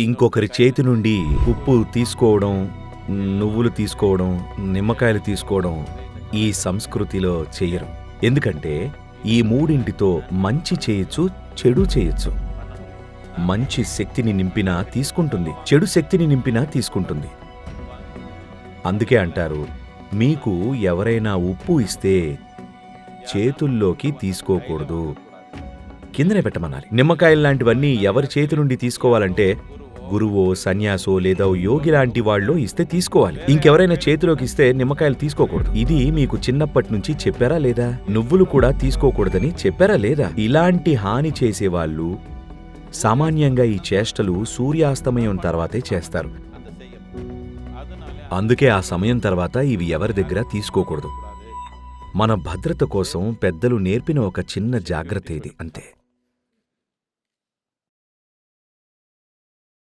ఇంకొకరి చేతి నుండి ఉప్పు తీసుకోవడం నువ్వులు తీసుకోవడం నిమ్మకాయలు తీసుకోవడం ఈ సంస్కృతిలో చేయరు. ఎందుకంటే ఈ మూడింటితో మంచి చేయొచ్చు చెడు చేయొచ్చు. మంచి శక్తిని నింపినా తీసుకుంటుంది చెడు శక్తిని నింపినా తీసుకుంటుంది. అందుకే అంటారు మీకు ఎవరైనా ఉప్పు ఇస్తే చేతుల్లోకి తీసుకోకూడదు. కిందనే పెట్టమనాలి. నిమ్మకాయలు లాంటివన్నీ ఎవరి చేతి నుండి తీసుకోవాలంటే గురువో సన్యాసో లేదా యోగి లాంటి వాళ్ళో ఇస్తే తీసుకోవాలి. ఇంకెవరైనా చేతిలోకి ఇస్తే నిమ్మకాయలు తీసుకోకూడదు. ఇది మీకు చిన్నప్పటి నుంచి చెప్పారా లేదా? నువ్వులు కూడా తీసుకోకూడదని చెప్పారా లేదా? ఇలాంటి హాని చేసేవాళ్ళు సామాన్యంగా ఈ చేష్టలు సూర్యాస్తమయం తర్వాతే చేస్తారు. అందుకే ఆ సమయం తర్వాత ఇవి ఎవరి దగ్గర తీసుకోకూడదు. మన భద్రత కోసం పెద్దలు నేర్పిన ఒక చిన్న జాగ్రత్త ఇది అంతే.